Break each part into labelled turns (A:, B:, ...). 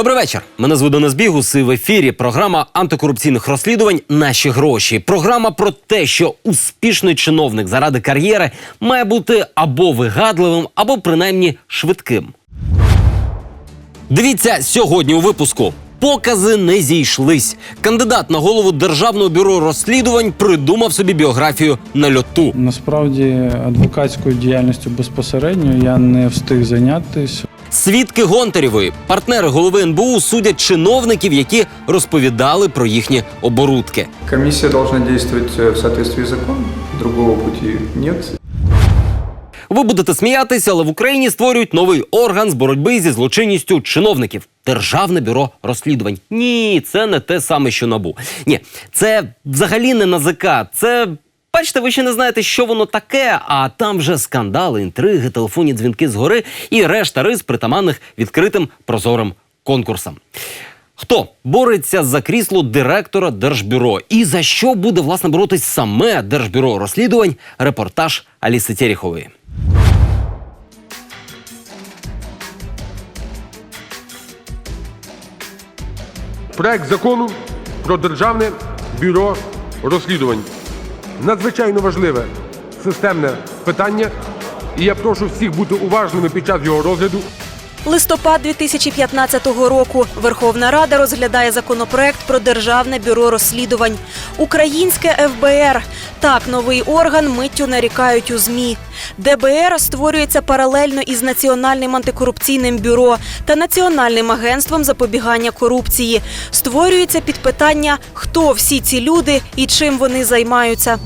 A: Добрий вечір. Мене звуть Бігус і в ефірі програма антикорупційних розслідувань Наші гроші. Програма про те, що успішний чиновник заради кар'єри має бути або вигадливим, або принаймні швидким. Дивіться сьогодні у випуску. Покази не зійшлись. Кандидат на голову державного бюро розслідувань придумав собі біографію на льоту.
B: Насправді адвокатською діяльністю безпосередньо я не встиг зайнятися.
A: Свідки Гонтарєвої, партнери голови НБУ судять чиновників, які розповідали про їхні оборудки.
C: Комиссия должна действовать э, в соответствии с законом, другого пути нет.
A: Ви будете сміятися, але в Україні створюють новий орган з боротьби зі злочинністю чиновників Державне бюро розслідувань. Ні, це не те саме, що набу. Ні, це взагалі не НАЗК. Це бачите, ви ще не знаєте, що воно таке. А там вже скандали, інтриги, телефонні дзвінки згори і решта рис притаманних відкритим прозорим конкурсам. Хто бореться за крісло директора Держбюро і за що буде власне боротись саме Держбюро розслідувань? Репортаж Аліси Терехової.
D: проект закону про державне бюро розслідувань. Надзвичайно важливе системне питання, і я прошу всіх бути уважними під час його розгляду.
E: Листопад 2015 року Верховна Рада розглядає законопроект про державне бюро розслідувань. Українське ФБР. Так, новий орган миттю нарікають у змі. ДБР створюється паралельно із Національним антикорупційним бюро та Національним агентством запобігання корупції. Створюється під питання, хто всі ці люди і чим вони займаються.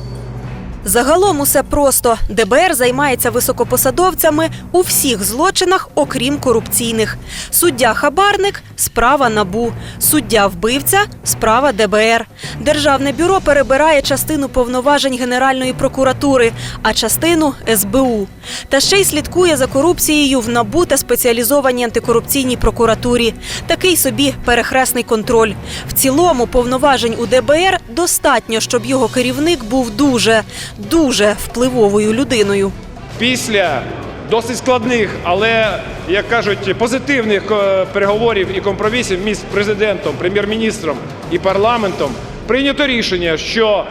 E: Загалом усе просто. ДБР займається високопосадовцями у всіх злочинах, окрім корупційних. Суддя хабарник справа набу, суддя вбивця справа ДБР. Державне бюро перебирає частину повноважень Генеральної прокуратури, а частину СБУ. Та ще й слідкує за корупцією в набу та спеціалізованій антикорупційній прокуратурі. Такий собі перехресний контроль. В цілому повноважень у ДБР достатньо, щоб його керівник був дуже, дуже впливовою людиною.
F: після досить складних, але як кажуть, позитивних е, переговорів і компромісів між президентом, прем'єр-міністром і парламентом прийнято рішення, що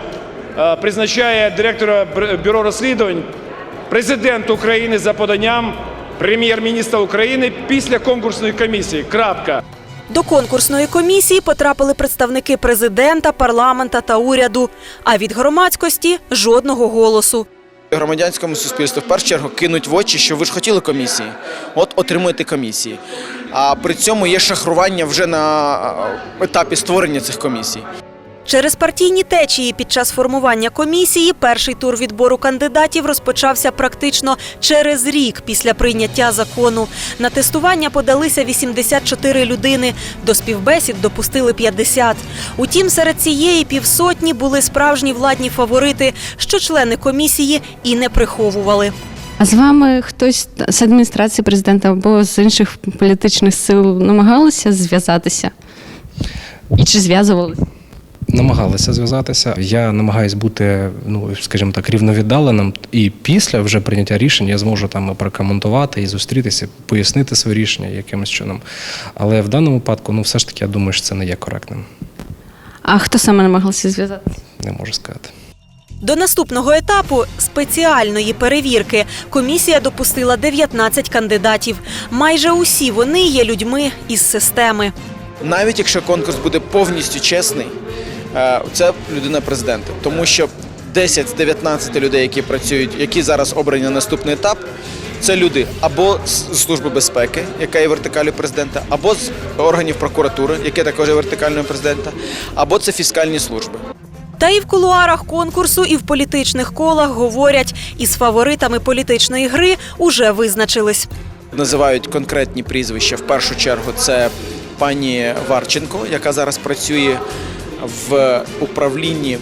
F: е, призначає директора бюро розслідувань президент України за поданням прем'єр-міністра України після конкурсної комісії. Крапка.
E: До конкурсної комісії потрапили представники президента, парламента та уряду. А від громадськості жодного голосу.
G: громадянському суспільству в першу чергу кинуть в очі, що ви ж хотіли комісії, от отримуєте комісії. А при цьому є шахрування вже на етапі створення цих комісій.
E: Через партійні течії під час формування комісії перший тур відбору кандидатів розпочався практично через рік після прийняття закону. На тестування подалися 84 людини. До співбесід допустили 50. Утім, серед цієї півсотні були справжні владні фаворити, що члени комісії і не приховували.
H: А з вами хтось з адміністрації президента або з інших політичних сил намагалися зв'язатися? І чи зв'язувалися?
I: Намагалися зв'язатися. Я намагаюсь бути, ну скажімо так, рівновіддаленим. І після вже прийняття рішень я зможу там прокоментувати і зустрітися, пояснити своє рішення якимось чином. Але в даному випадку, ну все ж таки, я думаю, що це не є коректним.
H: А хто саме намагався зв'язатися?
I: Не можу сказати.
E: До наступного етапу спеціальної перевірки комісія допустила 19 кандидатів. Майже усі вони є людьми із системи.
G: Навіть якщо конкурс буде повністю чесний, це людина президента, тому що 10 з 19 людей, які працюють, які зараз обрані на наступний етап. Це люди або з Служби безпеки, яка є вертикалю президента, або з органів прокуратури, яке також є вертикальною президента, або це фіскальні служби.
E: Та і в кулуарах конкурсу, і в політичних колах говорять, із фаворитами політичної гри уже визначились.
G: Називають конкретні прізвища. В першу чергу це пані Варченко, яка зараз працює в управлінні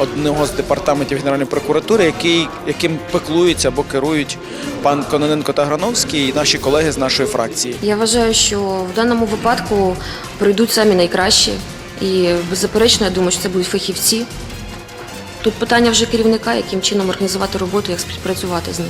G: одного з департаментів Генеральної прокуратури, який, яким пеклуються або керують пан Кононенко та Грановський і наші колеги з нашої фракції.
J: Я вважаю, що в даному випадку прийдуть самі найкращі. І беззаперечно, я думаю, що це будуть фахівці. Тут питання вже керівника, яким чином організувати роботу, як співпрацювати з ним.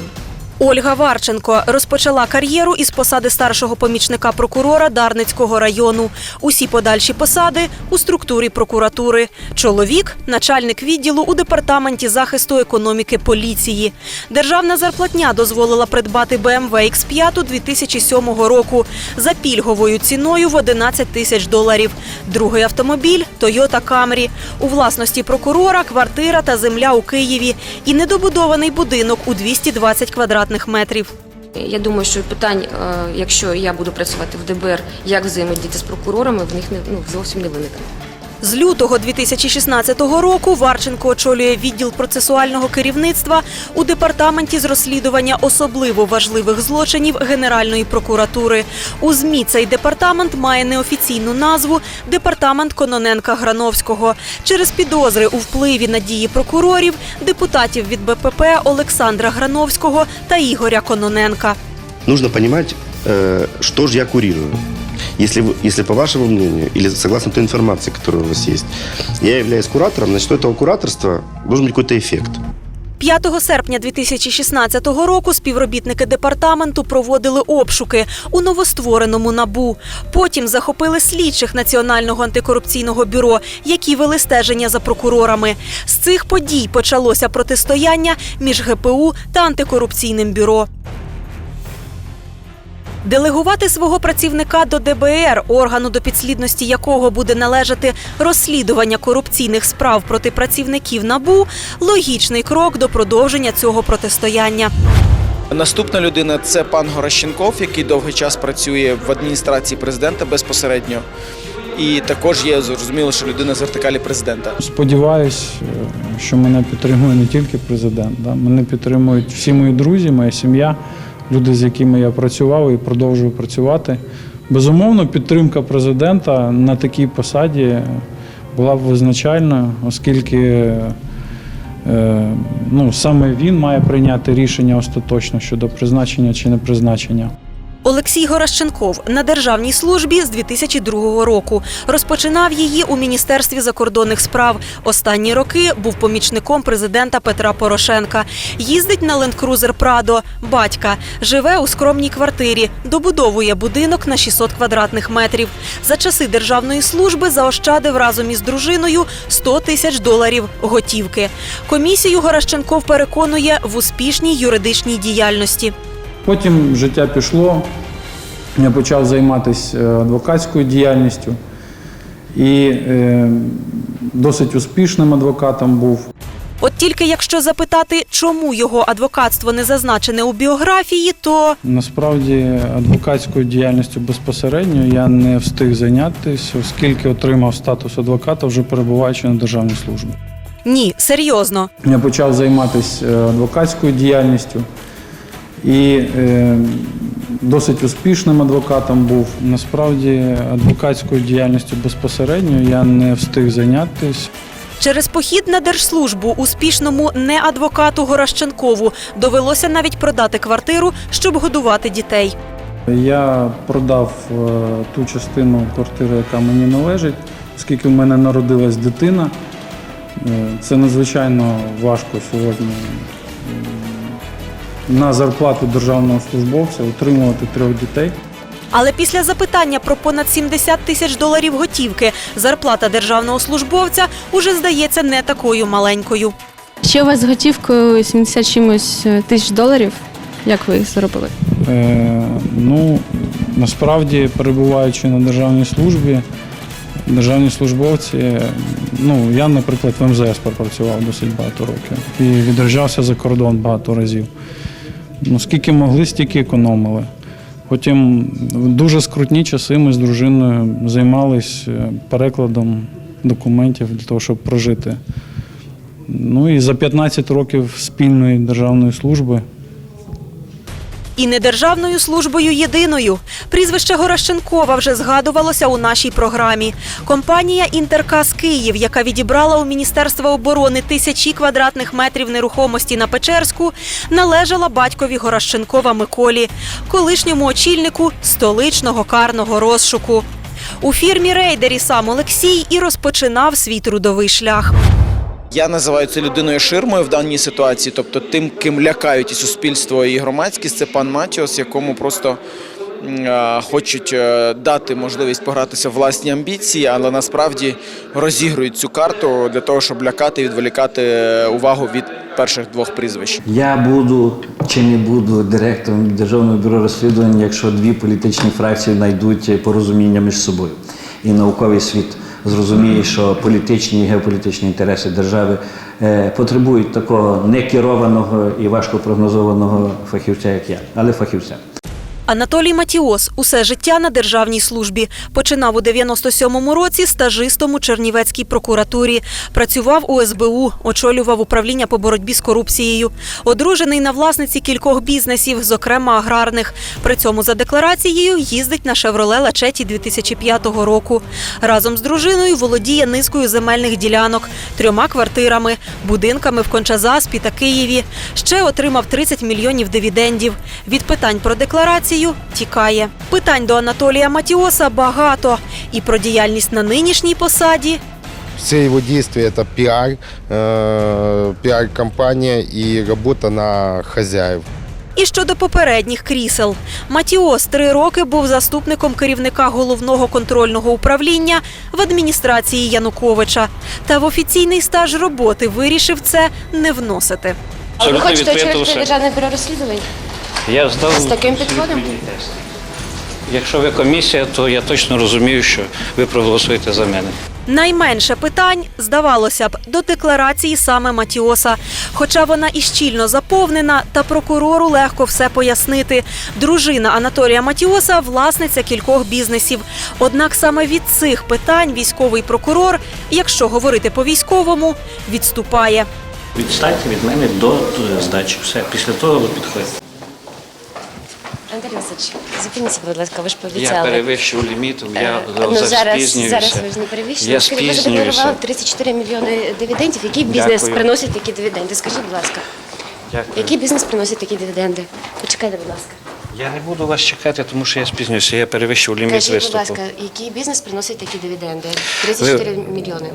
E: Ольга Варченко розпочала кар'єру із посади старшого помічника прокурора Дарницького району. Усі подальші посади у структурі прокуратури. Чоловік начальник відділу у департаменті захисту економіки поліції. Державна зарплатня дозволила придбати BMW X5 2007 року за пільговою ціною в 11 тисяч доларів. Другий автомобіль Toyota Camry. У власності прокурора квартира та земля у Києві і недобудований будинок у 220 квадратних метрів.
J: Я думаю, що питань, е, якщо я буду працювати в ДБР, як взаємодіяти з прокурорами, в них не ну зовсім не виникне.
E: З лютого 2016 року Варченко очолює відділ процесуального керівництва у департаменті з розслідування особливо важливих злочинів Генеральної прокуратури. У змі цей департамент має неофіційну назву Департамент Кононенка Грановського. Через підозри у впливі на дії прокурорів, депутатів від БПП Олександра Грановського та Ігоря Кононенка.
K: нужно понимать, э, что же я курирую. Если, вы- если по вашему мнению, или согласно той информации, которая у вас есть, я являюсь куратором, значит, у этого кураторства должен быть какой-то эффект.
E: 5 серпня 2016 року співробітники департаменту проводили обшуки у новоствореному набу. Потім захопили слідчих Національного антикорупційного бюро, які вели стеження за прокурорами. З цих подій почалося протистояння між ГПУ та антикорупційним бюро. Делегувати свого працівника до ДБР, органу до підслідності якого буде належати розслідування корупційних справ проти працівників НАБУ – логічний крок до продовження цього протистояння.
G: Наступна людина це пан Горощенков, який довгий час працює в адміністрації президента безпосередньо. І також є зрозуміло, що людина з вертикалі президента.
B: Сподіваюсь, е, що мене підтримує не тільки президент. Да? Мене підтримують всі мої друзі, моя сім'я, люди, з якими я працював і продовжую працювати. Безумовно, підтримка президента на такій посаді була б визначальною, оскільки е, ну, саме він має прийняти рішення остаточно щодо призначення чи не призначення.
E: Олексій Горащенков на державній службі з 2002 року. Розпочинав її у Міністерстві закордонних справ. Останні роки був помічником президента Петра Порошенка. Їздить на ленд-крузер Прадо, батька, живе у скромній квартирі, добудовує будинок на 600 квадратних метрів. За часи державної служби заощадив разом із дружиною 100 тисяч доларів готівки. Комісію Горащенков переконує в успішній юридичній діяльності.
B: Потім життя пішло, я почав займатися е, адвокатською діяльністю і е, досить успішним адвокатом був.
E: От тільки якщо запитати, чому його адвокатство не зазначене у біографії, то
B: Насправді адвокатською діяльністю безпосередньо я не встиг зайнятися, оскільки отримав статус адвоката, вже перебуваючи на державній службі.
E: ні, серйозно.
B: Я почав займатися е, адвокатською діяльністю і е, досить успішним адвокатом був. Насправді адвокатською діяльністю безпосередньо я не встиг зайнятися.
E: Через похід на держслужбу успішному не адвокату Горащенкову довелося навіть продати квартиру, щоб годувати дітей.
B: Я продав е, ту частину квартири, яка мені належить, оскільки в мене народилась дитина. Е, Це надзвичайно важко сьогодні на зарплату державного службовця утримувати трьох дітей.
E: Але після запитання про понад 70 тисяч доларів готівки зарплата державного службовця уже здається не такою маленькою.
H: Ще у вас з готівкою 70 чимось е, тисяч доларів. Як ви їх заробили?
B: Е, ну, насправді, перебуваючи на державній службі, державні службовці, ну, я, наприклад, в МЗС пропрацював досить багато років і відряджався за кордон багато разів. Ну, скільки могли, стільки економили. Потім в дуже скрутні часи ми з дружиною займалися перекладом документів для того, щоб прожити. Ну і за 15 років спільної державної служби
E: І не державною службою єдиною. Прізвище Горащенкова вже згадувалося у нашій програмі. Компанія Інтеркас Київ, яка відібрала у Міністерства оборони тисячі квадратних метрів нерухомості на Печерську, належала батькові Горащенкова Миколі, колишньому очільнику столичного карного розшуку. У фірмі рейдері сам Олексій і розпочинав свій трудовий шлях.
G: Я називаю це людиною ширмою в даній ситуації, тобто тим, ким лякають і суспільство, і громадськість, це пан Матіос, якому просто е, хочуть е, дати можливість погратися в власні амбіції, але насправді розігрують цю карту для того, щоб лякати і відволікати е, увагу від перших двох прізвищ.
L: Я буду чи не буду директором Державного бюро розслідувань, якщо дві політичні фракції знайдуть порозуміння між собою. І науковий світ зрозуміє, що політичні і геополітичні інтереси держави е, потребують такого некерованого і важко прогнозованого фахівця, як я, але фахівця.
E: Анатолій Матіос усе життя на державній службі. Починав у 97-му році стажистом у Чернівецькій прокуратурі. Працював у СБУ, очолював управління по боротьбі з корупцією. Одружений на власниці кількох бізнесів, зокрема аграрних. При цьому за декларацією їздить на «Шевроле Лачеті» 2005 року. Разом з дружиною володіє низкою земельних ділянок, трьома квартирами, будинками в Кончазаспі та Києві. Ще отримав 30 мільйонів дивідендів. Від питань про декларацію тікає. Питань до Анатолія Матіоса багато. І про діяльність на нинішній посаді,
M: Все его действия это пиар, э, пиар-компания и работа на хозяев.
E: І щодо попередніх крісел, Матіос три роки був заступником керівника головного контрольного управління в адміністрації Януковича. Та в офіційний стаж роботи вирішив це не вносити.
J: А ви хочете очолити Державне бюро розслідувань?
N: Я здав
J: З таким підходом?
N: Якщо ви комісія, то я точно розумію, що ви проголосуєте за мене.
E: Найменше питань, здавалося б, до декларації саме Матіоса. Хоча вона і щільно заповнена, та прокурору легко все пояснити. Дружина Анатолія Матіоса власниця кількох бізнесів. Однак саме від цих питань військовий прокурор, якщо говорити по військовому, відступає.
N: Відстаньте від мене до здачі. Все. Після того ви підходите.
J: Андрій Васильович, зупиніться, будь ласка, ви ж
N: Я
J: пообіцяли.
N: перевищив ліміт, я
J: ну, зараз,
N: запізнююся.
J: зараз ви ж не перевищили.
N: Я
J: Скажіть, ви
N: спізнююся.
J: задекларували 34 мільйони дивідендів. Який бізнес
N: Дякую.
J: приносить такі дивіденди? Скажіть, будь ласка,
N: Дякую.
J: який бізнес приносить такі дивіденди? Почекайте, будь ласка.
N: Я не буду вас чекати, тому що я спізнююся. Я перевищив ліміт
J: Кажіть, будь
N: виступу.
J: ласка, який бізнес приносить такі дивіденди? 34 мільйони.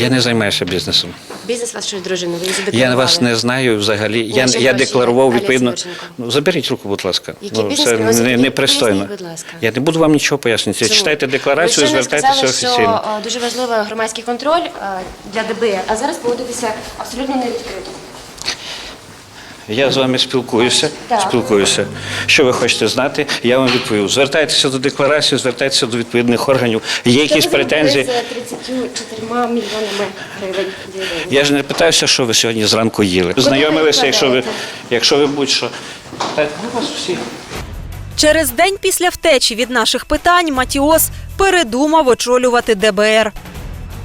N: Я не займаюся бізнесом.
J: Бізнес вашої дружини, ви задекларували.
N: Я вас не знаю взагалі. Я,
J: Ваші
N: я декларував відповідно. Ну, заберіть руку, будь ласка.
J: Який
N: ну, це не,
J: пристойно.
N: непристойно.
J: Будь ласка.
N: Я не буду вам нічого пояснювати.
J: Чому?
N: Читайте декларацію,
J: ви
N: звертайтеся
J: сказали,
N: офіційно.
J: що е, дуже важливий громадський контроль е, для ДБР, а зараз поводитися абсолютно не відкрито.
N: Я з вами спілкуюся.
J: Так.
N: Спілкуюся. Що ви хочете знати? Я вам відповів. Звертайтеся до декларації, звертайтеся до відповідних органів. Є якісь
J: ви
N: претензії?
J: з 34 мільйонами гривень?
N: Я ж не питаюся, що ви сьогодні зранку їли. Знайомилися, якщо ви, якщо ви будь-що. Та ну, вас всіх.
E: Через день після втечі від наших питань Матіос передумав очолювати ДБР.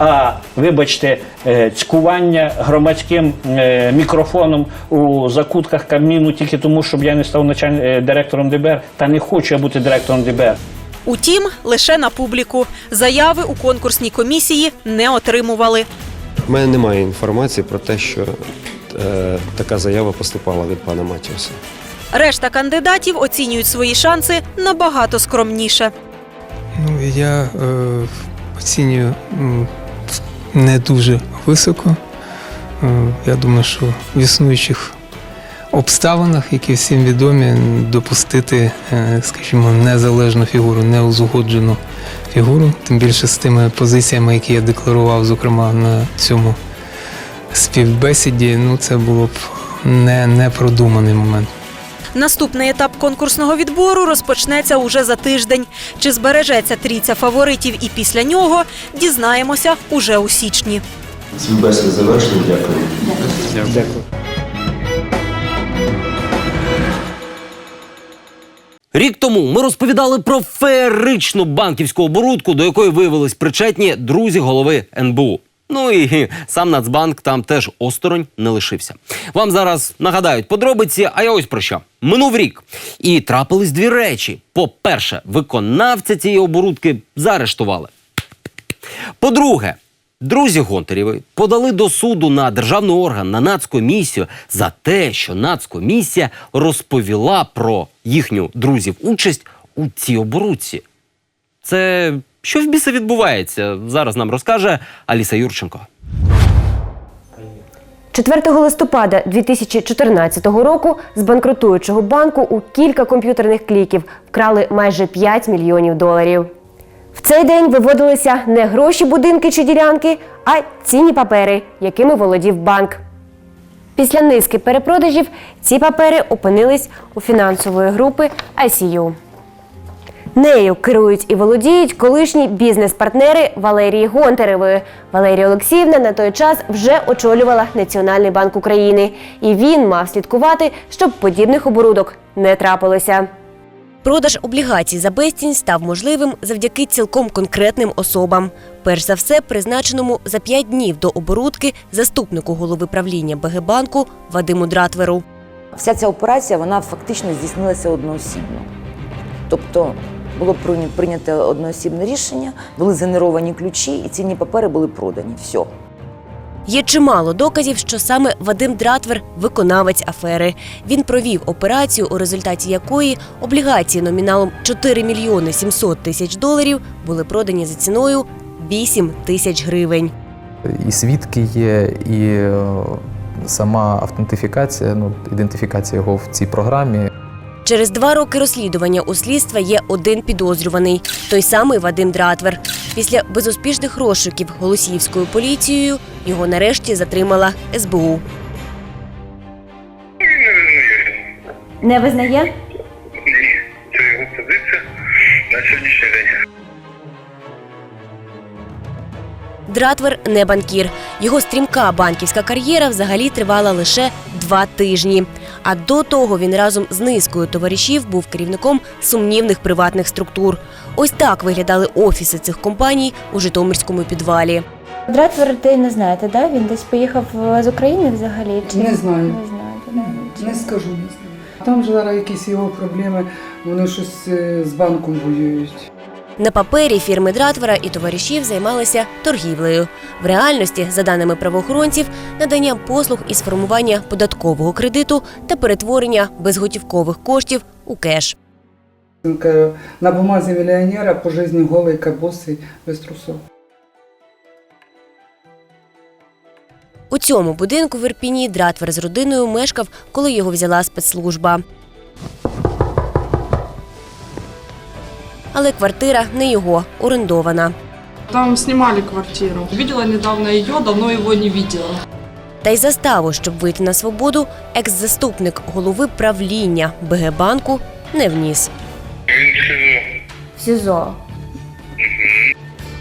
O: А вибачте, е, цькування громадським е, мікрофоном у закутках Кабміну тільки тому, щоб я не став началь... е, директором ДБР, та не хочу я бути директором ДБР.
E: Утім, лише на публіку. Заяви у конкурсній комісії не отримували.
P: У мене немає інформації про те, що е, така заява поступала від пана Матіуса.
E: Решта кандидатів оцінюють свої шанси набагато скромніше.
Q: Ну, я е, оцінюю не дуже високо. Е, я думаю, що в існуючих обставинах, які всім відомі, допустити, е, скажімо, незалежну фігуру, неузгоджену фігуру, тим більше з тими позиціями, які я декларував, зокрема на цьому співбесіді, ну це було б не, непродуманий момент.
E: Наступний етап конкурсного відбору розпочнеться уже за тиждень. Чи збережеться трійця фаворитів і після нього, дізнаємося уже у січні.
L: Співбесіду завершили, дякую.
O: Дякую.
A: Рік тому ми розповідали про феєричну банківську оборудку, до якої виявились причетні друзі голови НБУ. Ну і сам Нацбанк там теж осторонь не лишився. Вам зараз нагадають подробиці, а я ось про що. Минув рік. І трапились дві речі. По-перше, виконавця цієї оборудки заарештували. По-друге, друзі Гонтарєвої подали до суду на державний орган на нацкомісію за те, що нацкомісія розповіла про їхню друзів участь у цій оборудці. Це що в біса відбувається? Зараз нам розкаже Аліса Юрченко.
R: 4 листопада 2014 року з банкрутуючого банку у кілька комп'ютерних кліків вкрали майже 5 мільйонів доларів. В цей день виводилися не гроші, будинки чи ділянки, а цінні папери, якими володів банк. Після низки перепродажів ці папери опинились у фінансової групи ICU. Нею керують і володіють колишні бізнес-партнери Валерії Гонтаревої. Валерія Олексіївна на той час вже очолювала Національний банк України, і він мав слідкувати, щоб подібних оборудок не трапилося.
S: Продаж облігацій за безцінь став можливим завдяки цілком конкретним особам. Перш за все, призначеному за п'ять днів до оборудки заступнику голови правління БГ банку Вадиму Дратверу.
T: Вся ця операція вона фактично здійснилася одноосібно. Тобто було прийня- прийнято одноосібне рішення, були згенеровані ключі, і цінні папери були продані. Все.
S: Є чимало доказів, що саме Вадим Дратвер виконавець афери. Він провів операцію, у результаті якої облігації номіналом 4 мільйони 700 тисяч доларів були продані за ціною 8 тисяч гривень.
U: І свідки є, і е, сама автентифікація, ну, ідентифікація його в цій програмі.
S: Через два роки розслідування у слідства є один підозрюваний той самий Вадим Дратвер. Після безуспішних розшуків голосіївською поліцією його нарешті затримала СБУ.
R: Не визнає?
V: Це його позиція на сьогоднішній день.
S: Дратвер не банкір. Його стрімка банківська кар'єра взагалі тривала лише два тижні. А до того він разом з низкою товаришів був керівником сумнівних приватних структур. Ось так виглядали офіси цих компаній у Житомирському підвалі.
W: Дратвер ти не знаєте, да? Він десь поїхав е, з України взагалі? Чи
X: Не знаю.
W: Не знаєте. да?
X: Не скажу, не знаю. Там же зараз якісь його проблеми, вони щось е, з банком воюють.
S: На папері фірми Дратвера і товаришів займалися торгівлею. В реальності, за даними правоохоронців, наданням послуг із формування податкового кредиту та перетворення безготівкових коштів у кеш.
X: На бумазі мільйонера по житті голий, кабосий, без трусов.
S: У цьому будинку в Ірпіні Дратвер з родиною мешкав, коли його взяла спецслужба. Але квартира не його, орендована.
Y: Там снимали квартиру. Видела недавно ее, давно его не видела.
S: Та й заставу, щоб вийти на свободу, екс-заступник голови правління БГ банку не вніс.
W: В СІЗО.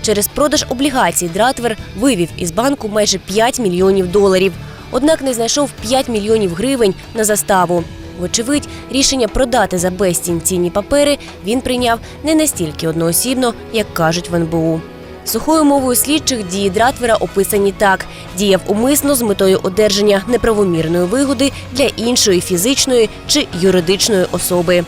S: Через продаж облігацій Дратвер вивів із банку майже 5 мільйонів доларів. Однак не знайшов 5 мільйонів гривень на заставу. Вочевидь, рішення продати за безцінь цінні папери він прийняв не настільки одноосібно, як кажуть в НБУ. Сухою мовою слідчих дії Дратвера описані так: діяв умисно з метою одержання неправомірної вигоди для іншої фізичної чи юридичної особи.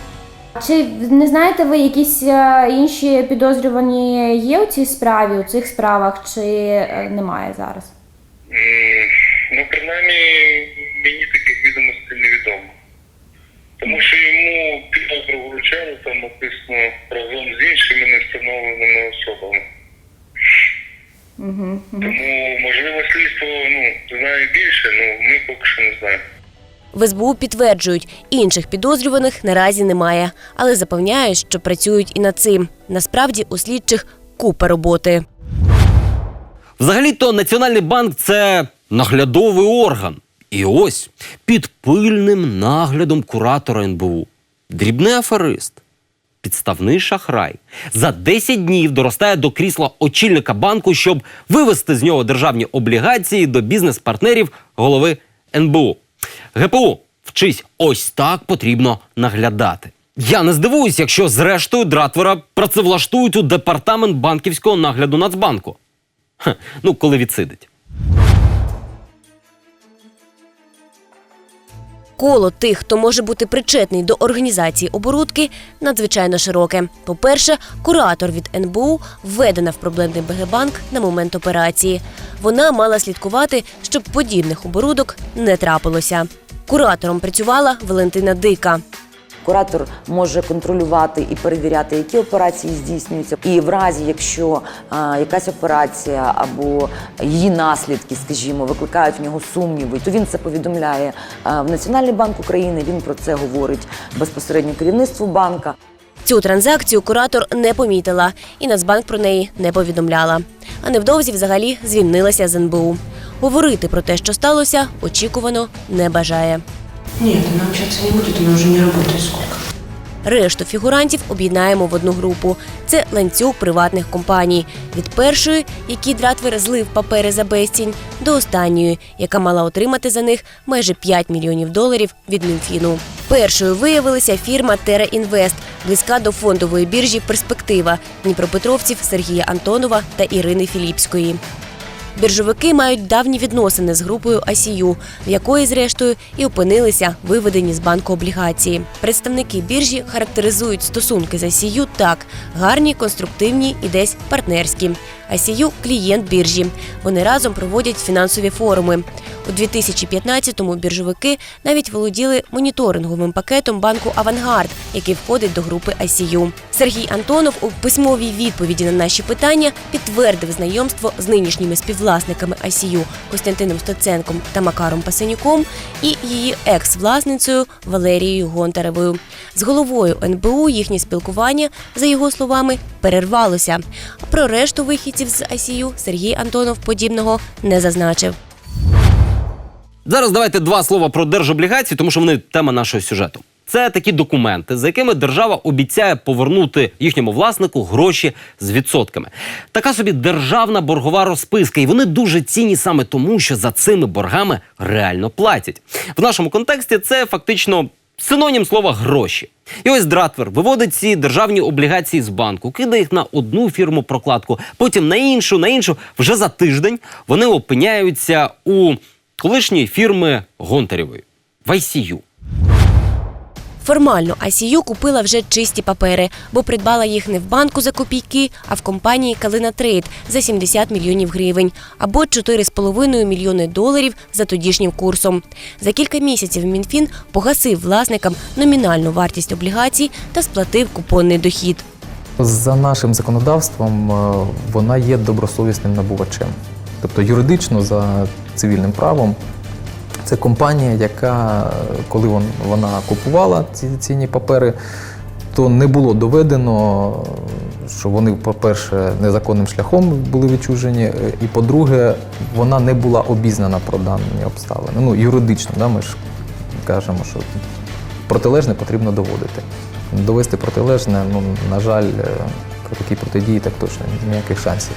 W: Чи не знаєте ви якісь е, інші підозрювані є у цій справі, у цих справах, чи е, немає зараз?
V: Ну, принаймні, мені таких відомостей невідомо. Тому що йому підозру вручали, там написано разом з іншими невстановленими особами.
W: Угу.
V: Тому, можливо, слідство ну, знає більше, але ми поки що не знаємо.
S: В СБУ підтверджують, інших підозрюваних наразі немає, але запевняють, що працюють і над цим. Насправді у слідчих купа роботи.
A: Взагалі-то Національний банк це наглядовий орган. І ось під пильним наглядом куратора НБУ. Дрібний аферист, підставний шахрай. За 10 днів доростає до крісла очільника банку, щоб вивести з нього державні облігації до бізнес-партнерів голови НБУ. ГПУ вчись, ось так потрібно наглядати. Я не здивуюсь, якщо зрештою Дратвера працевлаштують у департамент банківського нагляду Нацбанку. Хе, ну, коли відсидить.
S: Коло тих, хто може бути причетний до організації оборудки, надзвичайно широке. По-перше, куратор від НБУ введена в проблемний БГ-банк на момент операції. Вона мала слідкувати, щоб подібних оборудок не трапилося. Куратором працювала Валентина Дика.
T: Куратор може контролювати і перевіряти, які операції здійснюються. І в разі, якщо а, якась операція або її наслідки, скажімо, викликають в нього сумніви, то він це повідомляє в Національний банк України. Він про це говорить безпосередньо керівництву банка.
S: Цю транзакцію куратор не помітила, і Нацбанк про неї не повідомляла. А невдовзі взагалі звільнилася з НБУ. Говорити про те, що сталося, очікувано не бажає.
J: Нет, она общаться не будет, она уже не работает сколько.
S: Решту фігурантів об'єднаємо в одну групу. Це ланцюг приватних компаній. Від першої, які Дратвер злив папери за безцінь, до останньої, яка мала отримати за них майже 5 мільйонів доларів від Мінфіну. Першою виявилася фірма Тера Інвест, близька до фондової біржі Перспектива дніпропетровців Сергія Антонова та Ірини Філіпської. Біржовики мають давні відносини з групою ICU, в якої, зрештою, і опинилися виведені з банку облігації. Представники біржі характеризують стосунки з ICU так: гарні, конструктивні і десь партнерські. ICU – клієнт біржі. Вони разом проводять фінансові форуми. У 2015-му біржовики навіть володіли моніторинговим пакетом банку Авангард, який входить до групи ICU. Сергій Антонов у письмовій відповіді на наші питання підтвердив знайомство з нинішніми співвласниками ICU Костянтином Стоценком та Макаром Пасенюком і її екс-власницею Валерією Гонтаревою. З головою НБУ їхнє спілкування, за його словами, перервалося. А про решту вихідців з ICU Сергій Антонов подібного не зазначив.
A: Зараз давайте два слова про держоблігації, тому що вони тема нашого сюжету. Це такі документи, за якими держава обіцяє повернути їхньому власнику гроші з відсотками. Така собі державна боргова розписка, і вони дуже цінні саме тому, що за цими боргами реально платять. В нашому контексті це фактично синонім слова гроші. І ось Дратвер виводить ці державні облігації з банку, кидає їх на одну фірму прокладку, потім на іншу, на іншу. Вже за тиждень вони опиняються у колишньої фірми Гонтарєвої в ICU.
S: Формально ICU купила вже чисті папери, бо придбала їх не в банку за копійки, а в компанії Калина Трейд за 70 мільйонів гривень або 4,5 мільйони доларів за тодішнім курсом. За кілька місяців Мінфін погасив власникам номінальну вартість облігацій та сплатив купонний дохід.
U: За нашим законодавством е, вона є добросовісним набувачем. Тобто юридично за цивільним правом це компанія, яка, коли вона купувала ці цінні папери, то не було доведено, що вони, по-перше, незаконним шляхом були відчужені, е, і по-друге, вона не була обізнана про дані обставини. Ну, юридично, да, ми ж кажемо, що протилежне потрібно доводити. Довести протилежне, ну, на жаль, е, при такій протидії так точно ніяких шансів.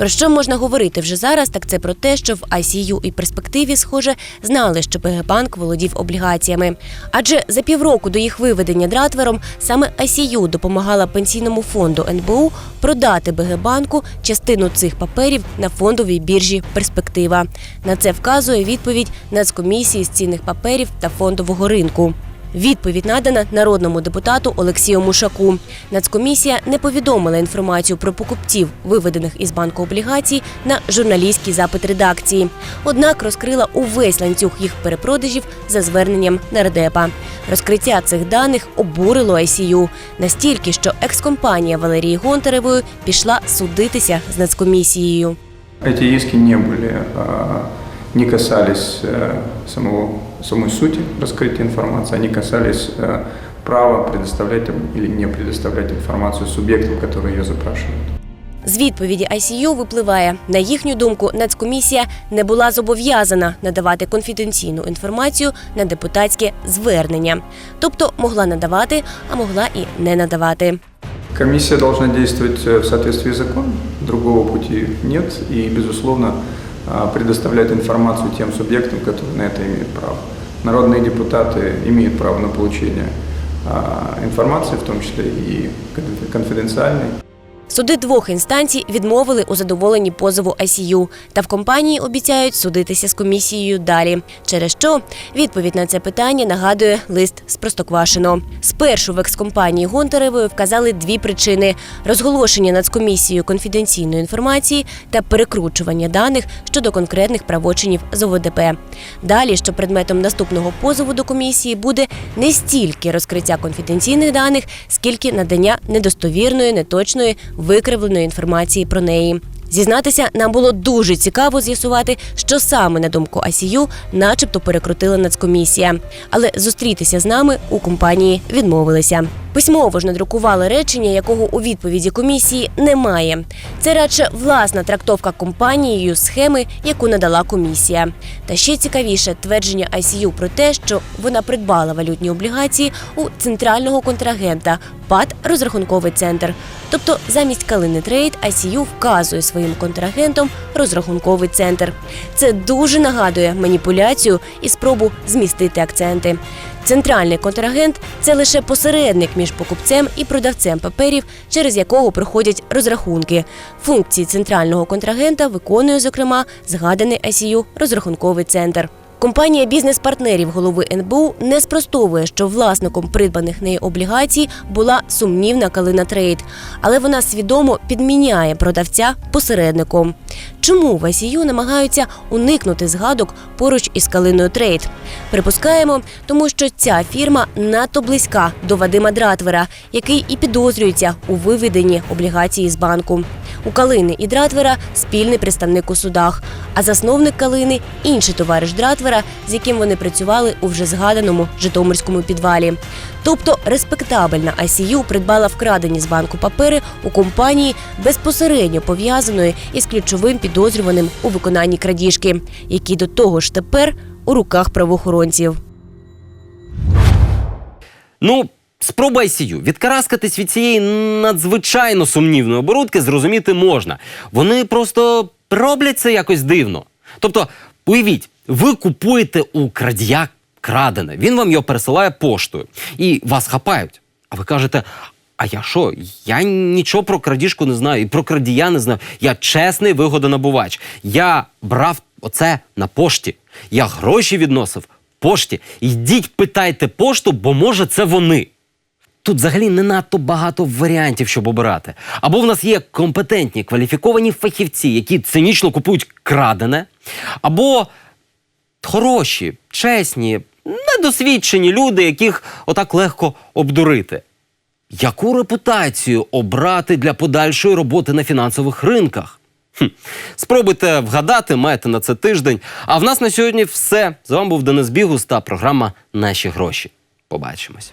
S: Про що можна говорити вже зараз, так це про те, що в ICU і перспективі, схоже, знали, що ПГ-банк володів облігаціями. Адже за півроку до їх виведення дратвером саме ICU допомагала пенсійному фонду НБУ продати БГ-банку частину цих паперів на фондовій біржі Перспектива. На це вказує відповідь Нацкомісії з цінних паперів та фондового ринку. Відповідь надана народному депутату Олексію Мушаку. Нацкомісія не повідомила інформацію про покупців, виведених із банку облігацій, на журналістський запит редакції. Однак розкрила увесь ланцюг їх перепродажів за зверненням нардепа. Розкриття цих даних обурило ICU настільки, що екскомпанія Валерії Гонтаревої пішла судитися з Нацкомісією.
Z: Эти иски не были, а, не касались э, самого, самой сути раскрытия информации, они касались э, права предоставлять им или не предоставлять информацию субъектам, которые ее запрашивают.
S: З відповіді ICU випливає, на їхню думку, Нацкомісія не була зобов'язана надавати конфіденційну інформацію на депутатське звернення, тобто могла надавати, а могла і не надавати.
Z: Комиссия должна действовать э, в соответствии с законом, другого пути нет, и, безусловно, а, предоставлять информацию тем субъектам, которые на это имеют право. Народные депутаты имеют право на получение а, информации, в том числе и конфиденциальной.
S: Суди двох інстанцій відмовили у задоволенні позову ICU, та в компанії обіцяють судитися з комісією далі. Через що відповідь на це питання нагадує лист з Простоквашино. Спершу в екскомпанії Гонтаревої вказали дві причини: розголошення нацкомісією конфіденційної інформації та перекручування даних щодо конкретних правочинів з ОВДП. Далі, що предметом наступного позову до комісії буде не стільки розкриття конфіденційних даних, скільки надання недостовірної, неточної, викривленої інформації про неї. Зізнатися, нам було дуже цікаво з'ясувати, що саме на думку АСІЮ, начебто перекрутила нацкомісія. Але зустрітися з нами у компанії відмовилися. Письмово ж надрукували речення, якого у відповіді комісії немає. Це радше власна трактовка компанією схеми, яку надала комісія. Та ще цікавіше твердження ICU про те, що вона придбала валютні облігації у центрального контрагента ПАД Розрахунковий центр. Тобто замість Калини Трейд ICU вказує своїм контрагентом розрахунковий центр. Це дуже нагадує маніпуляцію і спробу змістити акценти. Центральний контрагент це лише посередник між покупцем і продавцем паперів, через якого проходять розрахунки. Функції центрального контрагента виконує, зокрема, згаданий ICU розрахунковий центр. Компанія бізнес-партнерів голови НБУ не спростовує, що власником придбаних нею облігацій була сумнівна Калина Трейд, але вона свідомо підміняє продавця посередником. Чому в намагаються уникнути згадок поруч із Калиною Трейд? Припускаємо, тому що ця фірма надто близька до Вадима Дратвера, який і підозрюється у виведенні облігації з банку. У Калини і Дратвера спільний представник у судах, а засновник Калини інший товариш Дратвера, з яким вони працювали у вже згаданому Житомирському підвалі. Тобто респектабельна ICU придбала вкрадені з банку папери у компанії безпосередньо пов'язаної із ключовим підозрюваним у виконанні крадіжки, який до того ж тепер у руках правоохоронців.
A: Ну, спроба ICU. Відкараскатись від цієї надзвичайно сумнівної оборудки зрозуміти можна. Вони просто роблять це якось дивно. Тобто, уявіть, ви купуєте у крадія крадене, він вам його пересилає поштою, і вас хапають. А ви кажете. А я що? Я нічого про крадіжку не знаю, і про крадія не знаю. Я чесний вигодонабувач. Я брав оце на пошті. Я гроші відносив пошті. Йдіть, питайте пошту, бо може це вони. Тут взагалі не надто багато варіантів, щоб обирати. Або в нас є компетентні кваліфіковані фахівці, які цинічно купують крадене, або хороші, чесні, недосвідчені люди, яких отак легко обдурити. Яку репутацію обрати для подальшої роботи на фінансових ринках? Хм. Спробуйте вгадати, маєте на це тиждень. А в нас на сьогодні все. З вами був Денис Бігус та програма Наші гроші. Побачимось.